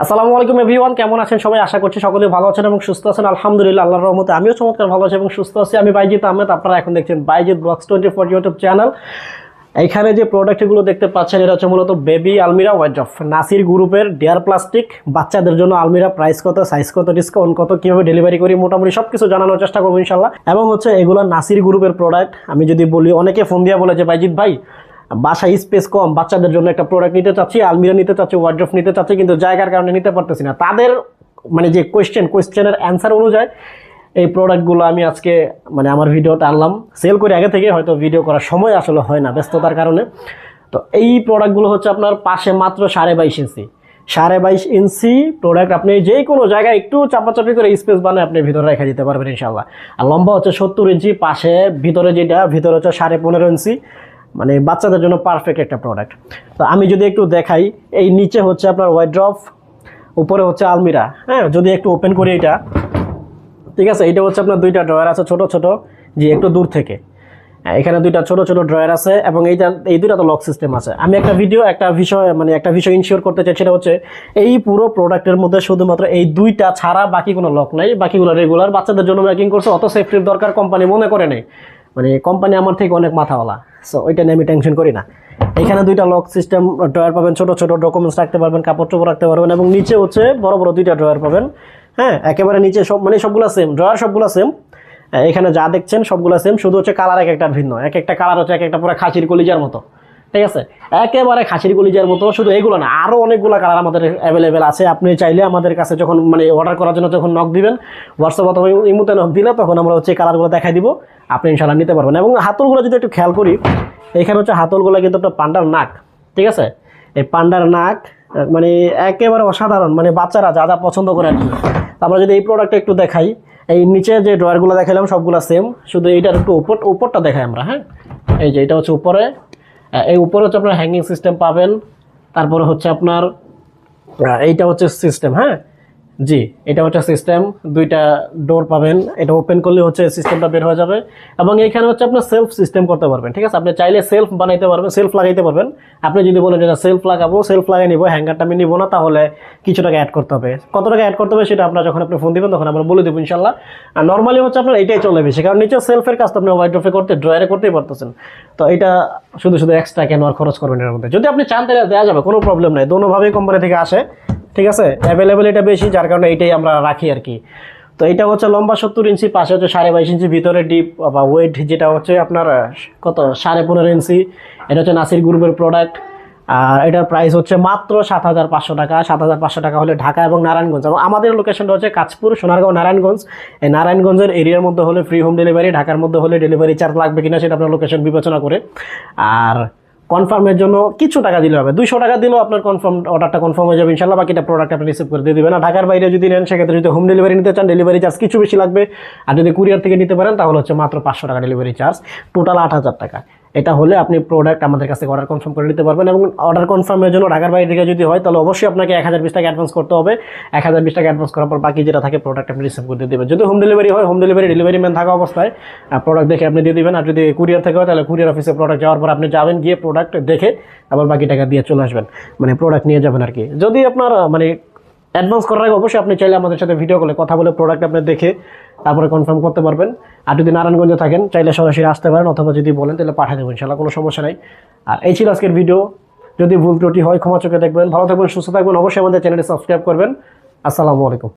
আসসালামু আলাইকুম এভরিওয়ান, কেমন আছেন সবাই? আশা করছি সকলে ভালো আছেন এবং সুস্থ আছেন। আলহামদুলিল্লাহ, আল্লাহর রহমতে আমিও চমৎকার ভালো আছি এবং সুস্থ আছি। আমি বাইজিৎ আহমেদ, আপনারা এখন দেখছেন Bayjit blogs twenty four YouTube channel. এখানে যে প্রোডাক্টগুলো দেখতে পাচ্ছেন, এটা হচ্ছে মূলত বেবি আলমিরা ওয়াইড অফ নাসির গ্রুপের ডেয়ার প্লাস্টিক বাচ্চাদের জন্য আলমিরা প্রাইস কত সাইজ কত ডিসকাউন্ট কত, কীভাবে ডেলিভারি করি, মোটামুটি সব কিছু জানানোর চেষ্টা করব ইনশাল্লাহ এবং হচ্ছে এগুলো নাসির গ্রুপের প্রোডাক্ট আমি যদি বলি, অনেকে ফোন দিয়ে বলে যে, বাইজিৎ ভাই বাসায় স্পেস কম, বাচ্চাদের জন্য একটা প্রোডাক্ট নিতে চাচ্ছি, আলমিরা নিতে চাচ্ছি ওয়ার্ড্রফ নিতে চাচ্ছি, কিন্তু জায়গার কারণে নিতে পারতেছি না। তাদের মানে যে কোয়েশ্চেন কোয়েশ্চেনের অ্যান্সার অনুযায়ী এই প্রোডাক্টগুলো আমি আজকে মানে আমার ভিডিওতে আনলাম। সেল করে আগে থেকে হয়তো ভিডিও করার সময় আসলে হয় না ব্যস্ততার কারণে। তো এই প্রোডাক্টগুলো হচ্ছে আপনার পাশে মাত্র সাড়ে বাইশ ইঞ্চি। সাড়ে বাইশ ইঞ্চি প্রোডাক্ট আপনি যে কোনো জায়গায় একটু চাপাচাপি করে স্পেস বানিয়ে আপনি ভিতরে রেখে দিতে পারবেন ইনশাল্লাহ আর লম্বা হচ্ছে সত্তর ইঞ্চি, পাশে ভিতরে যেটা, ভিতরে হচ্ছে সাড়ে পনেরো ইঞ্চি। মানে বাচ্চাদের জন্য পারফেক্ট একটা প্রোডাক্ট তো আমি যদি একটু দেখাই এই নিচে হচ্ছে আপনার ওয়াইড্রফ উপরে হচ্ছে আলমিরা। হ্যাঁ যদি একটু ওপেন করি এটা ঠিক আছে? এটা হচ্ছে আপনার দুইটা ড্রয়ার আছে ছোট ছোট যে একটু দূর থেকে। হ্যাঁ, এখানে দুইটা ছোট ছোট ড্রয়ার আছে এবং এইটা এই দুইটা তো লক সিস্টেম আছে। আমি একটা ভিডিও একটা বিষয় মানে একটা বিষয় ইনশিওর করতে চাই সেটা হচ্ছে এই পুরো প্রোডাক্টের মধ্যে শুধুমাত্র এই দুইটা ছাড়া বাকি কোনো লক নাই। বাকিগুলো রেগুলার বাচ্চাদের জন্য মেকিং করছে অত সেফটির দরকার কোম্পানি মনে করে নেই। মানে কোম্পানি আমার থেকে অনেক মাথাওয়ালা সো ওইটা নিয়ে আমি টেনশন করি না। এখানে দুইটা লক সিস্টেম ড্রয়ার পাবেন, ছোট ছোট ডকুমেন্টস রাখতে পারবেন, কাপড় চোপড় রাখতে পারবেন এবং নিচে হচ্ছে বড় বড় দুইটা ড্রয়ার পাবেন। হ্যাঁ একেবারে নিচে সব মানে সবগুলো সেম ড্রয়ার সবগুলো সেম এখানে যা দেখছেন সবগুলো সেম শুধু হচ্ছে কালার এক একটা ভিন্ন, এক একটা কালার হচ্ছে এক একটা পুরো খাসির কলিজার মতো। ঠিক আছে? একেবারে খাসির কলিজার মতো, শুধু এগুলো না আরও অনেকগুলো কালার আমাদের অ্যাভেলেবেল আছে। আপনি চাইলে আমাদের কাছে যখন মানে অর্ডার করার জন্য যখন নক দিবেন হোয়াটসঅ্যাপ অথবা ইমুতে নক দিলে তখন আমরা হচ্ছে কালারগুলো দেখাই দিব। আপনি ইনশাল্লাহ নিতে পারবেন। এবং হাতলগুলো যদি একটু খেয়াল করি, এখানে হচ্ছে হাতলগুলো কিন্তু একটা পান্ডার নাক, ঠিক আছে? এই পান্ডার নাক মানে একেবারে অসাধারণ মানে বাচ্চারা যা যা পছন্দ করে আর কি। আমরা যদি এই প্রোডাক্টটা একটু দেখাই, এই নিচে যে ড্রয়ারগুলো দেখালাম সবগুলো সেম শুধু এইটার একটু উপর উপরটা দেখাই আমরা হ্যাঁ? এই যে, এটা হচ্ছে উপরে এই উপরে হচ্ছে আপনার হ্যাঙ্গিং সিস্টেম পাবেন। তারপরে হচ্ছে আপনার এইটা হচ্ছে সিস্টেম হ্যাঁ? জি, এটা হচ্ছে সিস্টেম দুইটা ডোর পাবেন। এটা ওপেন করলে হচ্ছে সিস্টেমটা বের হয়ে যাবে। এবং এখানে হচ্ছে আপনার সেলফ সিস্টেম করতে পারবেন, ঠিক আছে? আপনি চাইলে সেলফ বানাইতে পারবেন সেলফ লাগাইতে পারবেন। আপনি যদি বলেন যে সেলফ লাগাবো সেলফ লাগাই নিবো হ্যাঙ্গারটা আমি নিবো না, তাহলে কিছু টাকা অ্যাড করতে হবে। কত টাকা অ্যাড করতে হবে সেটা আপনার যখন আপনি ফোন দিবেন, তখন আমরা বলে দেবো ইনশাল্লাহ আর নর্মালি হচ্ছে আপনার এটাই চলে বেশি, কারণ নিচে সেলফের কাজ তো আপনি ওয়াইড ড্রফে করতে ড্রয়ারে করতেই পারতেছেন। তো এটা শুধু শুধু এক্সট্রা কেন আর খরচ করবেন এর মধ্যে? যদি আপনি চান তাহলে দেওয়া যাবে, কোনো প্রবলেম নাই। দোনোভাবেই কোম্পানি থেকে আসে। ঠিক আছে? অ্যাভেলেবেল এটা বেশি, যার কারণে এটাই আমরা রাখি আর কি। তো এটা হচ্ছে লম্বা সত্তর ইঞ্চি, পাশে হচ্ছে সাড়ে বাইশ ইঞ্চি, ভিতরে ডিপ বা ওয়েট যেটা হচ্ছে আপনার কত? সাড়ে পনেরো ইঞ্চি। এটা হচ্ছে নাসির গ্রুপের প্রোডাক্ট আর এটার প্রাইস হচ্ছে মাত্র সাত হাজার পাঁচশো টাকা। সাত হাজার পাঁচশো টাকা হলে ঢাকা এবং নারায়ণগঞ্জ এবং আমাদের লোকেশনটা হচ্ছে কাঁচপুর, সোনারগাঁও, নারায়ণগঞ্জ। এই নারায়ণগঞ্জের এরিয়ার মধ্যে হলে ফ্রি হোম ডেলিভারি ঢাকার মধ্যে হলে ডেলিভারি চার্জ লাগবে কিনা সেটা আপনার লোকেশন বিবেচনা করে। আর কনফার্মের জন্য কিছু টাকা দিলে হবে। দুশো টাকা দিলেও আপনার কনফার্ম অর্ডারটা কনফার্ম হয়ে যাবে ইনশাল্লাহ। বাকিটা প্রোডাক্ট আপনি রিসিভ করে দিয়ে দেবেন। আর ঢাকার বাইরে যদি নেন, সেক্ষেত্রে যদি হোম ডেলিভারি নিতে চান ডেলিভারি চার্জ কিছু বেশি লাগবে। আর যদি কুরিয়ার থেকে নিতে পারেন, তাহলে হচ্ছে মাত্র পাঁচশো টাকা ডেলিভারি চার্জ টোটাল আট হাজার টাকা। এটা হলে আপনি প্রোডাক্ট আমাদের কাছে অর্ডার কনফার্ম করে নিতে পারবেন এবং অর্ডার কনফার্মের জন্য ঢাকার বাইরে থেকে যদি হয়, তাহলে অবশ্যই আপনাকে এক হাজার বিশ টাকা অ্যাডভান্স করতে হবে। এক হাজার বিশ টাকা অ্যাডভান্স করার পর বাকি যেটা থাকে প্রোডাক্ট আপনি রিসিভ করে দিয়ে দেবেন। যদি হোম ডেলিভারি হয় হোম ডেলিভারি ডেলিভারি ম্যান থাকা অবস্থায় প্রোডাক্ট দেখে আপনি দিয়ে দিবেন। আর যদি কুরিয়ার থেকে হয়, তাহলে কুরিয়ার অফিসে প্রোডাক্ট যাওয়ার পর আপনি যাবেন, গিয়ে প্রোডাক্ট দেখে আবার বাকি টাকা দিয়ে চলে আসবেন। মানে প্রোডাক্ট নিয়ে যাবেন আর কি। যদি আপনার মানে অ্যাডভান্স করার আগে অবশ্যই আপনি চাইলে আমাদের সাথে ভিডিও কলে কথা বলে প্রোডাক্ট আপনি দেখে তারপরে কনফার্ম করতে পারবেন। আর যদি নারায়ণগঞ্জে থাকেন, চাইলে সরাসরি আসতে পারেন অথবা যদি বলেন, তাহলে পাঠিয়ে দেবেন সেটা কোনো সমস্যা নাই। আর এই ছিল আজকের ভিডিও যদি ভুল ত্রুটি হয়, ক্ষমা চোখে দেখবেন। ভালো থাকবেন, সুস্থ থাকবেন। অবশ্যই আমাদের চ্যানেলটি সাবস্ক্রাইব করবেন। আসসালামু আলাইকুম।